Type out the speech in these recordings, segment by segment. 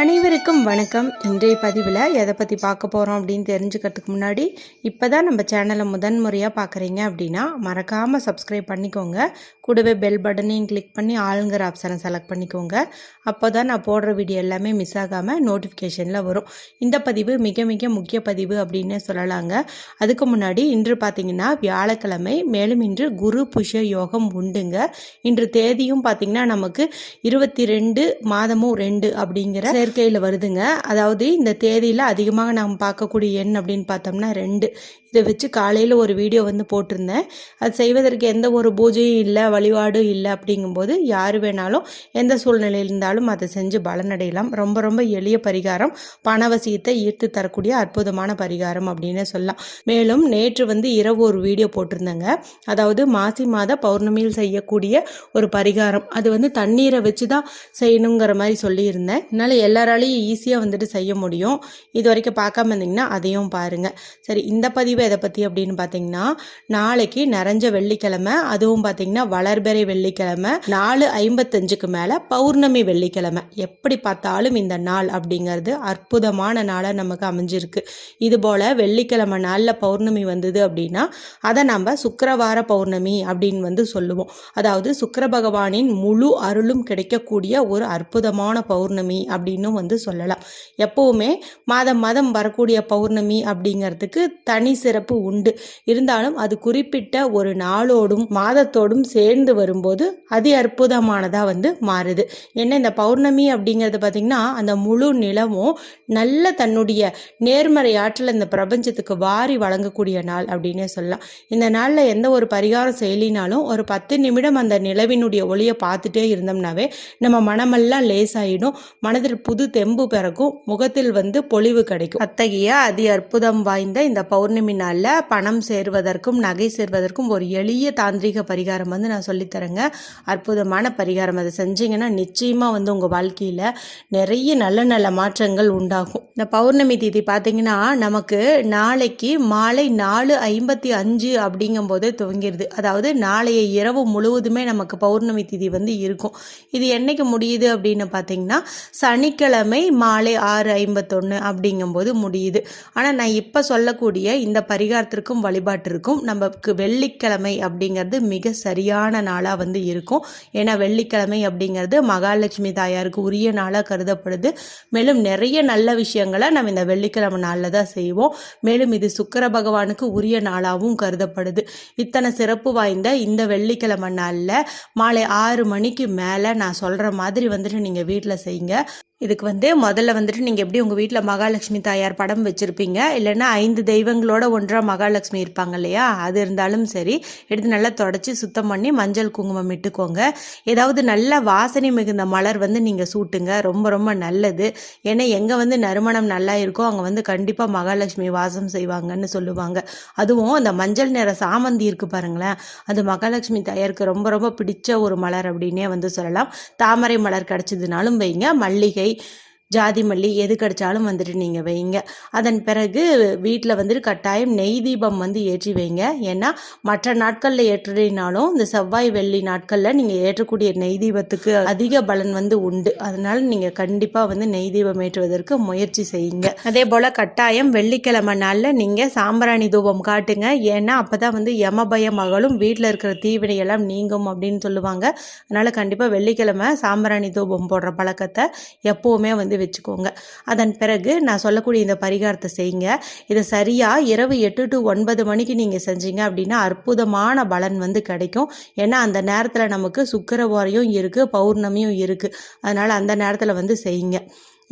அனைவருக்கும் வணக்கம். இன்றைய பதிவில் எதை பற்றி பார்க்க போகிறோம் அப்படின்னு தெரிஞ்சுக்கிறதுக்கு முன்னாடி இப்போ தான் நம்ம சேனலை முதன் முறையாக பார்க்குறீங்க அப்படின்னா மறக்காமல் சப்ஸ்கிரைப் பண்ணிக்கோங்க. கூடவே பெல் பட்டனையும் கிளிக் பண்ணி ஆளுங்கிற ஆப்ஷனை செலக்ட் பண்ணிக்கோங்க. அப்போ தான் நான் போடுற வீடியோ எல்லாமே மிஸ் ஆகாமல் நோட்டிஃபிகேஷனில் வரும். இந்த பதிவு மிக மிக முக்கிய பதிவு அப்படின்னு சொல்லலாங்க. அதுக்கு முன்னாடி இன்று பார்த்தீங்கன்னா வியாழக்கிழமை மேலும் இன்று குரு புஷ யோகம் உண்டுங்க. இன்று தேதியும் பார்த்தீங்கன்னா நமக்கு இருபத்தி ரெண்டு மாதமும் ரெண்டு அப்படிங்கிற சேர்க்கையில் வருதுங்க. அதாவது இந்த தேதியில் அதிகமாக நாம் பார்க்கக்கூடிய எண் அப்படின்னு பார்த்தோம்னா ரெண்டு. இதை வச்சு காலையில் ஒரு வீடியோ வந்து போட்டிருந்தேன். அது செய்வதற்கு எந்த ஒரு பூஜையும் இல்லை வழிபாடும் இல்லை அப்படிங்கும்போது யார் வேணாலும் எந்த சூழ்நிலையில் இருந்தாலும் அதை செஞ்சு பலனடையலாம். ரொம்ப ரொம்ப எளிய பரிகாரம். பணவசியத்தை ஈர்த்து தரக்கூடிய அற்புதமான பரிகாரம் அப்படின்னு சொல்லலாம். மேலும் நேற்று வந்து இரவு ஒரு வீடியோ போட்டிருந்தேங்க. அதாவது மாசி மாத பௌர்ணமியில் செய்யக்கூடிய ஒரு பரிகாரம். அது வந்து தண்ணீரை வச்சு தான் செய்யணுங்கிற மாதிரி சொல்லியிருந்தேன். அதனால் எல்லாராலையும் ஈஸியாக வந்துட்டு செய்ய முடியும். இது வரைக்கும் பார்க்காம இருந்தீங்கன்னா அதையும் பாருங்கள் சரி இந்த பதிவு எதை பற்றி அப்படின்னு பார்த்தீங்கன்னா நாளைக்கு நிறைஞ்ச வெள்ளிக்கிழமை அதுவும் பார்த்தீங்கன்னா வளர்பெறை வெள்ளிக்கிழமை நாலு ஐம்பத்தஞ்சுக்கு மேலே பௌர்ணமி வெள்ளிக்கிழமை. எப்படி பார்த்தாலும் இந்த நாள் அப்படிங்கிறது அற்புதமான நாளாக நமக்கு அமைஞ்சிருக்கு. இது போல் வெள்ளிக்கிழமை நாளில் பௌர்ணமி வந்தது அப்படின்னா அதை நம்ம சுக்கரவார பௌர்ணமி அப்படின்னு வந்து சொல்லுவோம். அதாவது சுக்கர பகவானின் முழு அருளும் கிடைக்கக்கூடிய ஒரு அற்புதமான பௌர்ணமி அப்படின்னு அப்படின்னும் வந்து சொல்லலாம். எப்பவுமே மாதம் மாதம் வரக்கூடிய பௌர்ணமி அப்படிங்கிறதுக்கு தனி சிறப்பு உண்டு. இருந்தாலும் அது குறிப்பிட்ட ஒரு நாளோடும் மாதத்தோடும் சேர்ந்து வரும்போது அதி அற்புதமானதாக வந்து மாறுது. என்ன இந்த பௌர்ணமி அப்படிங்கிறது பார்த்திங்கன்னா அந்த முழு நிலமும் நல்ல தன்னுடைய நேர்மறை ஆற்றல் இந்த பிரபஞ்சத்துக்கு வாரி வழங்கக்கூடிய நாள் அப்படின்னே சொல்லலாம். இந்த நாளில் எந்த ஒரு பரிகாரம் செயலினாலும் ஒரு பத்து நிமிடம் அந்த நிலவினுடைய ஒளியை பார்த்துட்டே இருந்தோம்னாவே நம்ம மனமெல்லாம் லேசாயிடும். மனதில் புது தெம்பு பிறக்கும் முகத்தில் வந்து பொலிவு கிடைக்கும். அத்தகைய அதி அற்புதம் வாய்ந்த இந்த பௌர்ணமி நாளில் பணம் சேர்வதற்கும் நகை சேர்வதற்கும் ஒரு எளிய தாந்திரிக பரிகாரம் வந்து நான் சொல்லித்தரேங்க. அற்புதமான பரிகாரம். அதை செஞ்சீங்கன்னா நிச்சயமாக வந்து உங்கள் வாழ்க்கையில் நிறைய நல்ல நல்ல மாற்றங்கள் உண்டாகும். இந்த பௌர்ணமி தேதி பார்த்தீங்கன்னா நமக்கு நாளைக்கு மாலை நாலு ஐம்பத்தி அஞ்சு அப்படிங்கும்போது துவங்கிடுது அதாவது நாளைய இரவு முழுவதுமே நமக்கு பௌர்ணமி திதி வந்து இருக்கும். இது என்னைக்கு முடியுது அப்படின்னு பார்த்தீங்கன்னா சனிக்கிழமை மாலை ஆறு ஐம்பத்தொன்று அப்படிங்கும்போது முடியுது. ஆனால் நான் இப்போ சொல்லக்கூடிய இந்த பரிகாரத்திற்கும் வழிபாட்டிற்கும் நமக்கு வெள்ளிக்கிழமை அப்படிங்கிறது மிக சரியான நாளாக வந்து இருக்கும். ஏன்னா வெள்ளிக்கிழமை அப்படிங்கிறது மகாலட்சுமி தாயாருக்கு உரிய நாளாக கருதப்படுது. மேலும் நிறைய நல்ல விஷயங்களை நம்ம இந்த வெள்ளிக்கிழமை நாளில் தான் செய்வோம். மேலும் இது சுக்கர பகவானுக்கு உரிய நாளாகவும் கருதப்படுது. இத்தனை சிறப்பு வாய்ந்த இந்த வெள்ளிக்கிழமை நாளில் மாலை ஆறு மணிக்கு மேலே நான் சொல்கிற மாதிரி வந்துட்டு நீங்கள் வீட்டில் செய்யுங்க இதுக்கு வந்து முதல்ல வந்துட்டு நீங்கள் எப்படி உங்கள் வீட்டில் மகாலட்சுமி தாயார் படம் வச்சுருப்பீங்க? இல்லைன்னா ஐந்து தெய்வங்களோட ஒன்றாக மகாலட்சுமி இருப்பாங்க இல்லையா? அது இருந்தாலும் சரி எடுத்து நல்லா தொடச்சி சுத்தம் பண்ணி மஞ்சள் குங்குமம் இட்டுக்கோங்க. ஏதாவது நல்ல வாசனை மிகுந்த மலர் வந்து நீங்கள் சூட்டுங்க. ரொம்ப ரொம்ப நல்லது. ஏன்னா எங்கே வந்து நறுமணம் நல்லா இருக்கோ அங்கே வந்து கண்டிப்பாக மகாலட்சுமி வாசம் செய்வாங்கன்னு சொல்லுவாங்க. அதுவும் அந்த மஞ்சள் நிற சாமந்தி இருக்குது பாருங்களேன். அது மகாலட்சுமி தாயாருக்கு ரொம்ப ரொம்ப பிடிச்ச ஒரு மலர் அப்படின்னே வந்து சொல்லலாம். தாமரை மலர் கிடச்சிதுனாலும் வைங்க. மல்லிகை right ஜாதி மல்லி எது கிடைச்சாலும் வந்துட்டு நீங்கள் வைங்க. அதன் பிறகு வீட்டில் வந்துட்டு கட்டாயம் நெய் தீபம் வந்து ஏற்றி வைங்க. ஏன்னா மற்ற நாட்களில் ஏற்றுனாலும் இந்த செவ்வாய் வெள்ளி நாட்களில் நீங்கள் ஏற்றக்கூடிய நெய் தீபத்துக்கு அதிக பலன் வந்து உண்டு. அதனால் நீங்கள் கண்டிப்பாக வந்து நெய் தீபம் ஏற்றுவதற்கு முயற்சி செய்யுங்க. அதே போல் கட்டாயம் வெள்ளிக்கிழமை நாளில் நீங்கள் சாம்பிராணி தூபம் காட்டுங்க. ஏன்னா அப்போ தான் வந்து யமபய மகளும் வீட்டில் இருக்கிற தீவினையெல்லாம் நீங்கும் அப்படின்னு சொல்லுவாங்க. அதனால் கண்டிப்பாக வெள்ளிக்கிழமை சாம்பிராணி தூபம் போடுற பழக்கத்தை எப்போவுமே வந்து வச்சுக்கோங்க. அதன் பிறகு நான் சொல்லக்கூடிய இந்த பரிகாரத்தை செய்யுங்க. இதை சரியாக இரவு எட்டு டு ஒன்பது மணிக்கு நீங்கள் செஞ்சீங்க அப்படின்னா அற்புதமான பலன் வந்து கிடைக்கும். ஏன்னா அந்த நேரத்தில் நமக்கு சுக்கரவாரியும் இருக்குது பௌர்ணமியும் இருக்குது அதனால் அந்த நேரத்தில் வந்து செய்யுங்க.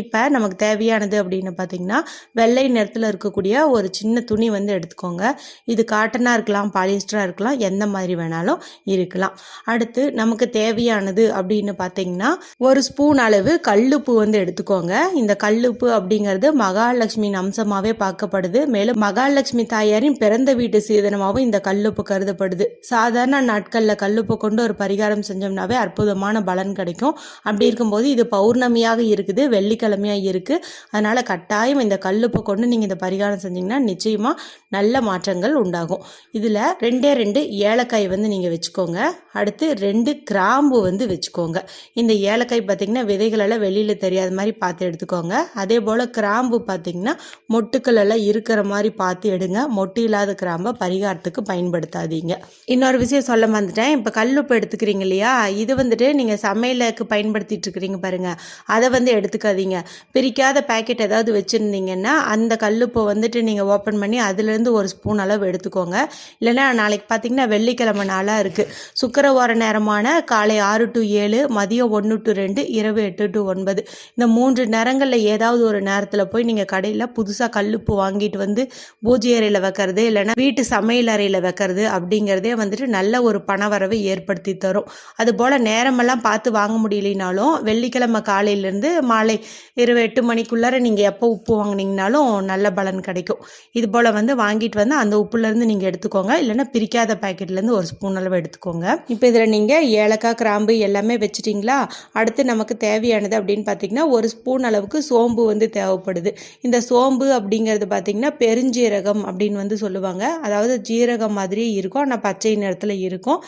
இப்போ நமக்கு தேவையானது அப்படின்னு பார்த்தீங்கன்னா வெள்ளை நிறத்தில் இருக்கக்கூடிய ஒரு சின்ன துணி வந்து எடுத்துக்கோங்க. இது காட்டனாக இருக்கலாம் பாலிஸ்டராக இருக்கலாம் எந்த மாதிரி வேணாலும் இருக்கலாம். அடுத்து நமக்கு தேவையானது அப்படின்னு பார்த்தீங்கன்னா ஒரு ஸ்பூன் அளவு கல்லுப்பு வந்து எடுத்துக்கோங்க. இந்த கல்லுப்பு அப்படிங்கிறது மகாலட்சுமியின் அம்சமாகவே பார்க்கப்படுது. மேலும் மகாலட்சுமி தாயாரின் பிறந்த வீட்டு சீதனமாகவும் இந்த கல்லுப்பு கருதப்படுது. சாதாரண நாட்களில் கல்லுப்பு கொண்டு ஒரு பரிகாரம் செஞ்சோம்னாவே அற்புதமான பலன் கிடைக்கும். அப்படி இருக்கும்போது இது பௌர்ணமியாக இருக்குது. வெள்ளிக்கிழமை வெள்ளிக்கிழமையாக இருக்குது அதனால் கட்டாயம் இந்த கல்லுப்பை கொண்டு நீங்கள் இந்த பரிகாரம் செஞ்சிங்கன்னா நிச்சயமாக நல்ல மாற்றங்கள் உண்டாகும். இதில் ரெண்டே ரெண்டு ஏலக்காய் வந்து நீங்கள் வச்சுக்கோங்க. அடுத்து ரெண்டு கிராம்பு வந்து வச்சுக்கோங்க. இந்த ஏலக்காய் பார்த்திங்கன்னா விதைகளெல்லாம் வெளியில் தெரியாத மாதிரி பார்த்து எடுத்துக்கோங்க. அதே போல் கிராம்பு பார்த்திங்கன்னா மொட்டுக்கள் எல்லாம் இருக்கிற மாதிரி பார்த்து எடுங்க. மொட்டு இல்லாத கிராம்பை பரிகாரத்துக்கு பயன்படுத்தாதீங்க. இன்னொரு விஷயம் சொல்ல வந்துட்டேன் இப்போ கல்லுப்பு எடுத்துக்கிறீங்க இல்லையா? இது வந்துட்டு நீங்கள் சமையலுக்கு பயன்படுத்திட்டு இருக்கிறீங்க பாருங்கள் அதை வந்து எடுத்துக்காதீங்க. பிரிக்காத பேக்கெட் ஏதாவது வச்சுருந்தீங்கன்னா அந்த கல்லுப்பை வந்துட்டு நீங்கள் ஓப்பன் பண்ணி அதுலேருந்து ஒரு ஸ்பூன் அளவு எடுத்துக்கோங்க. இல்லைன்னா நாளைக்கு பார்த்தீங்கன்னா வெள்ளிக்கிழமை நாளாக இருக்குது சுக்கரவார நேரமான காலை ஆறு டு ஏழு மதியம் ஒன்று டு ரெண்டு இரவு எட்டு டு ஒன்பது. இந்த மூன்று நேரங்களில் ஏதாவது ஒரு நேரத்தில் போய் நீங்கள் கடையில் புதுசாக கல்லுப்பு வாங்கிட்டு வந்து பூஜை அறையில் வைக்கிறது இல்லைன்னா வீட்டு சமையல் அறையில் வைக்கிறது அப்படிங்கிறதே வந்துட்டு நல்ல ஒரு பணவரவை ஏற்படுத்தி தரும். அதுபோல் நேரமெல்லாம் பார்த்து வாங்க முடியலைனாலும் வெள்ளிக்கிழமை காலையிலேருந்து மாலை இரவு எட்டு மணிக்குள்ளார நீங்கள் எப்போ உப்பு வாங்கினீங்கனாலும் நல்ல பலன் கிடைக்கும். இது போல் வந்து வாங்கிட்டு வந்து அந்த உப்புலேருந்து நீங்கள் எடுத்துக்கோங்க. இல்லைன்னா பிரிக்காத பேக்கெட்லேருந்து ஒரு ஸ்பூன் அளவு எடுத்துக்கோங்க. இப்போ இதில் நீங்கள் ஏலக்காய் கிராம்பு எல்லாமே வச்சிட்டிங்களா? அடுத்து நமக்கு தேவையானது அப்படின்னு பார்த்தீங்கன்னா ஒரு ஸ்பூன் அளவுக்கு சோம்பு வந்து தேவைப்படுது. இந்த சோம்பு அப்படிங்கிறது பார்த்தீங்கன்னா பெருஞ்சீரகம் அப்படின்னு வந்து சொல்லுவாங்க. அதாவது ஜீரகம் மாதிரியே இருக்கும். ஆனால் பச்சை நிறத்தில் இருக்கும்.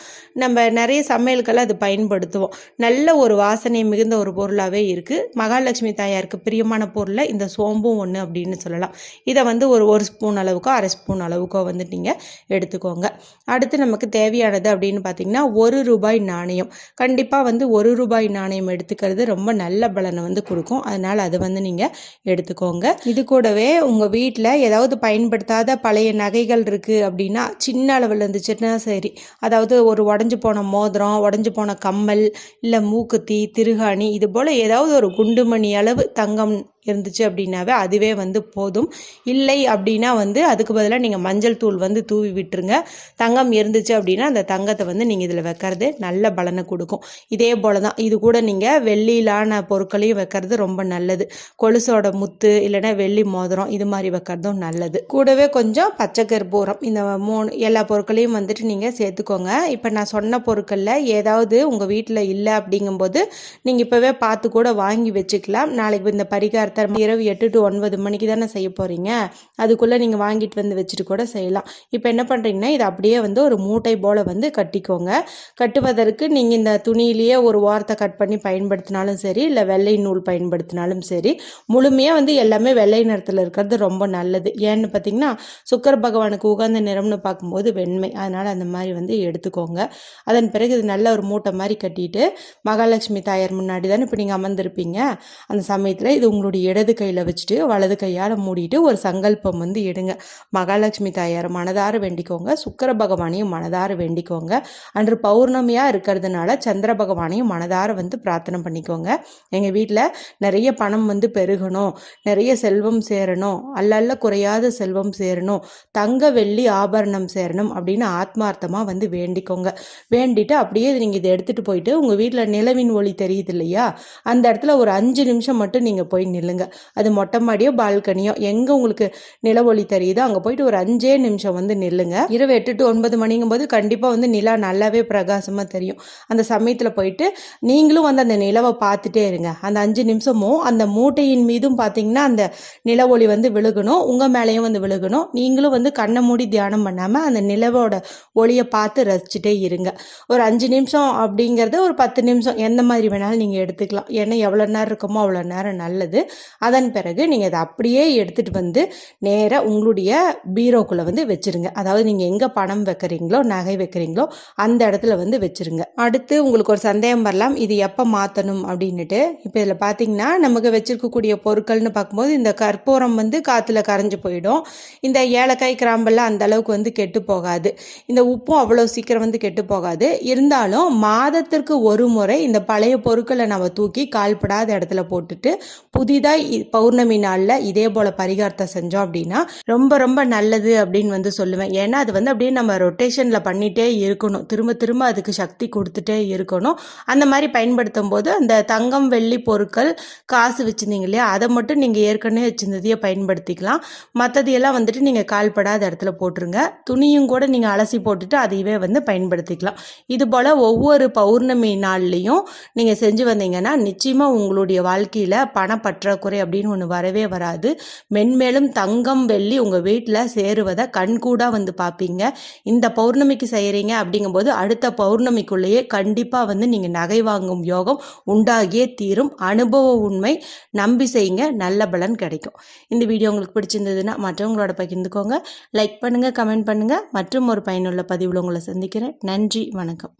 நம்ம நிறைய சமையலுக்கெல்லாம் அது பயன்படுத்துவோம். நல்ல ஒரு வாசனை மிகுந்த ஒரு பொருளாகவே இருக்குது மகாலட்சுமி தாயாருக்கு பிரியமான பொருளில் இந்த சோம்பும் ஒன்று அப்படின்னு சொல்லலாம். இதை வந்து ஒரு ஒரு ஸ்பூன் அளவுக்கோ அரை ஸ்பூன் அளவுக்கோ வந்து நீங்கள் எடுத்துக்கோங்க. அடுத்து நமக்கு தேவையானது அப்படின்னு பார்த்தீங்கன்னா ஒரு ரூபாய் நாணயம். கண்டிப்பாக வந்து ஒரு ரூபாய் நாணயம் எடுத்துக்கிறது ரொம்ப நல்ல பலனை வந்து கொடுக்கும். அதனால் அது வந்து நீங்கள் எடுத்துக்கோங்க. இது கூடவே உங்கள் வீட்டில் ஏதாவது பயன்படுத்தாத பழைய நகைகள் இருக்குது அப்படின்னா சின்ன அளவில் இருந்துச்சுன்னா சரி. அதாவது ஒரு உடஞ்சி போன மோதிரம் உடஞ்சி போன கம்மல் இல்லை மூக்குத்தி திருகாணி இது போல் ஏதாவது ஒரு குண்டுமணியால் அளவு தங்கம் இருந்துச்சு அப்படின்னாவே அதுவே வந்து போதும். இல்லை அப்படின்னா வந்து அதுக்கு பதிலாக நீங்கள் மஞ்சள் தூள் வந்து தூவி விட்டுருங்க. தங்கம் இருந்துச்சு அப்படின்னா அந்த தங்கத்தை வந்து நீங்கள் இதில் வைக்கிறது நல்ல பலனை கொடுக்கும். இதே போல் தான் இது கூட நீங்கள் வெள்ளியிலான பொருட்களையும் வைக்கிறது ரொம்ப நல்லது. கொலுசோட முத்து இல்லைன்னா வெள்ளி மோதிரம் இது மாதிரி வைக்கிறதும் நல்லது. கூடவே கொஞ்சம் பச்சை கற்பூரம் இந்த மூணு எல்லா பொருட்களையும் வந்துட்டு நீங்கள் சேர்த்துக்கோங்க. இப்போ நான் சொன்ன பொருட்களில் ஏதாவது உங்கள் வீட்டில் இல்லை அப்படிங்கும்போது நீங்கள் இப்போவே பார்த்து கூட வாங்கி வச்சுக்கலாம். நாளைக்கு இந்த பரிகாரத்தை இரவு எட்டு டு ஒன்பது மணிக்கு தானே செய்ய போகிறீங்க அதுக்குள்ளே நீங்கள் வாங்கிட்டு வந்து வச்சுட்டு கூட செய்யலாம். இப்போ என்ன பண்ணுறீங்கன்னா இதை அப்படியே வந்து ஒரு மூட்டை போல் வந்து கட்டிக்கோங்க. கட்டுவதற்கு நீங்கள் இந்த துணியிலேயே ஒரு வாரத்தை கட் பண்ணி பயன்படுத்தினாலும் சரி இல்லை வெள்ளை நூல் பயன்படுத்தினாலும் சரி முழுமையாக வந்து எல்லாமே வெள்ளை நிறத்தில் இருக்கிறது ரொம்ப நல்லது. ஏன்னு பார்த்தீங்கன்னா சுக்கர் பகவானுக்கு உகந்த நிறம்னு பார்க்கும்போது வெண்மை. அதனால் அந்த மாதிரி வந்து எடுத்துக்கோங்க. அதன் பிறகு இது நல்ல ஒரு மூட்டை மாதிரி கட்டிட்டு மகாலட்சுமி தாயார் முன்னாடி தானே இப்போ நீங்கள் அமர்ந்திருப்பீங்க. அந்த சமயத்தில் இது உங்களுடைய இடது கையில் வச்சுட்டு வலது கையால் மூடிட்டு ஒரு சங்கல்பம் வந்து எடுங்க. மகாலட்சுமி தாயார் மனதார வேண்டிக்கோங்க. சுக்கர பகவானையும் மனதார வேண்டிக்கோங்க. அன்று பௌர்ணமியாக இருக்கிறதுனால சந்திர பகவானையும் மனதார வந்து பிரார்த்தனை பண்ணிக்கோங்க. எங்கள் வீட்டில் நிறைய பணம் வந்து பெருகணும். நிறைய செல்வம் சேரணும். அல்லல்ல குறையாத செல்வம் சேரணும். தங்க வெள்ளி ஆபரணம் சேரணும் அப்படின்னு ஆத்மார்த்தமாக வந்து வேண்டிக்கோங்க. வேண்டிட்டு அப்படியே நீங்கள் இதை எடுத்துகிட்டு போயிட்டு உங்கள் வீட்டில் நிலவின் ஒளி தெரியுது இல்லையா? அந்த இடத்துல ஒரு அஞ்சு நிமிஷம் மட்டும் நீங்கள் போய் நில்லுங்க அது மொட்டை மாடியோ பால்கனியோ எங்கே உங்களுக்கு நில தெரியுதோ அங்கே போயிட்டு ஒரு அஞ்சே நிமிஷம் வந்து நில்லுங்க. இரவு எட்டு டு ஒன்பது மணிங்கும் போது கண்டிப்பாக வந்து நிலா நல்லாவே பிரகாசமாக தெரியும். அந்த சமயத்தில் போயிட்டு நீங்களும் வந்து அந்த நிலவை பார்த்துட்டே இருங்க. அந்த அஞ்சு நிமிஷமும் அந்த மூட்டையின் மீதும் பார்த்தீங்கன்னா அந்த நில ஒளி வந்து விழுகணும். உங்கள் மேலேயும் வந்து விழுகணும். நீங்களும் வந்து கண்ணை மூடி தியானம் பண்ணாமல் அந்த நிலவோட ஒளியை பார்த்து ரசிச்சுட்டே இருங்க. ஒரு அஞ்சு நிமிஷம் அப்படிங்கிறது ஒரு பத்து நிமிஷம் எந்த மாதிரி வேணாலும் நீங்கள் எடுத்துக்கலாம். ஏன்னா எவ்வளோ நேரம் இருக்குமோ அவ்வளோ நேரம் நல்லது. அதன் பிறகு நீங்கள் அதை அப்படியே எடுத்துகிட்டு வந்து நேராக உங்களுடைய பீரோக்குள்ளே வந்து வச்சுருங்க. அதாவது நீங்கள் எங்கே பணம் வைக்கிறீங்களோ நகை வைக்கிறீங்களோ அந்த இடத்துல வந்து வச்சுருங்க. அடுத்து உங்களுக்கு ஒரு சந்தேகம் வரலாம் இது எப்போ மாற்றணும் அப்படின்னுட்டு. இப்போ இதில் பார்த்தீங்கன்னா நமக்கு வச்சுருக்கக்கூடிய பொருட்கள்னு பார்க்கும்போது இந்த கற்பூரம் வந்து காற்றுல கரைஞ்சு போயிடும். இந்த ஏலக்காய் கிராம்பெல்லாம் அந்த அளவுக்கு வந்து கெட்டு போகாது. இந்த உப்பும் அவ்வளோ சீக்கிரம் வந்து கெட்டு போகாது. இருந்தாலும் மாதத்திற்கு ஒரு முறை இந்த பழைய பொருட்களை நம்ம தூக்கி கால்படாத இடத்துல போட்டுட்டு புதிதாக பௌர்ணமி நாளில் இதே போல் பரிகாரத்தை செஞ்சோம் அப்படின்னா ரொம்ப ரொம்ப நல்லது அப்படின்னு வந்து சொல்லுவேன். ஏன்னா அது வந்து அப்படியே நம்ம ரொட்டேஷனில் பண்ணிகிட்டே இருக்கணும். திரும்ப திரும்ப அதுக்கு சக்தி கொடுத்துட்டே இருக்கணும். அந்த மாதிரி பயன்படுத்தும் போது அந்த தங்கம் வெள்ளி பொருட்கள் காசு வச்சுருந்தீங்க இல்லையா? அதை மட்டும் நீங்கள் ஏற்கனவே வச்சுருந்ததையே பயன்படுத்திக்கலாம். மற்றதையெல்லாம் வந்துட்டு நீங்கள் கால்படாத இடத்துல போட்டுருங்க. துணியும் கூட நீங்கள் அலசி போட்டுட்டு அதையவே வந்து பயன்படுத்திக்கலாம். இது போல் ஒவ்வொரு பௌர்ணமி நாள்லேயும் நீங்கள் செஞ்சு வந்தீங்கன்னா நிச்சயமாக உங்களுடைய வாழ்க்கையில் பணப்பற்ற பற்றாக்குறை அப்படின்னு ஒன்று வரவே வராது. மென்மேலும் தங்கம் வெள்ளி உங்கள் வீட்டில் சேருவதை கண்கூடாக வந்து பார்ப்பீங்க இந்த பௌர்ணமிக்கு செய்கிறீங்க அப்படிங்கும்போது அடுத்த பௌர்ணமிக்குள்ளேயே கண்டிப்பாக வந்து நீங்கள் நகை வாங்கும் யோகம் உண்டாகியே தீரும். அனுபவ உண்மை நம்பி செய்யுங்க. நல்ல பலன் கிடைக்கும். இந்த வீடியோ உங்களுக்கு பிடிச்சிருந்ததுன்னா மற்றவங்களோட பகிர்ந்துக்கோங்க. லைக் பண்ணுங்கள் கமெண்ட் பண்ணுங்கள் மற்றும் ஒரு பயனுள்ள பதிவில் உங்களை சந்திக்கிறேன். நன்றி வணக்கம்.